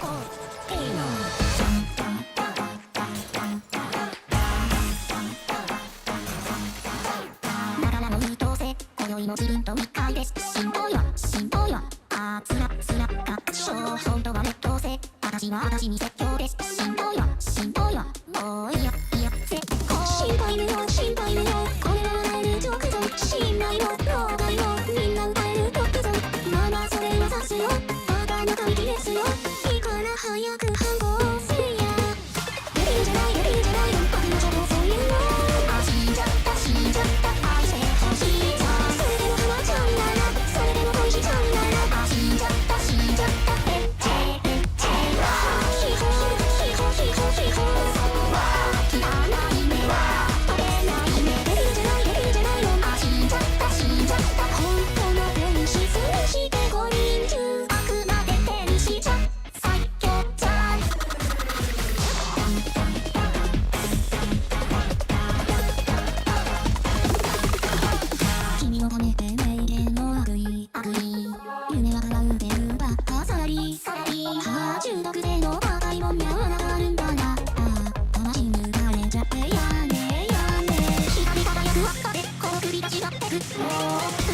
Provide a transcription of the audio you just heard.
今宵も自分と密会です辛抱よ辛抱よあつらつらかそう本当は劣等生私は私に説教ですしんどいわしんどいいでもアいイア夢は叶うてるばっかさラりさサりはあ中毒でのパいもモに合ながるんだなああ魂むかれちゃってやねやね光り輝く輪っかでこの首ちまってく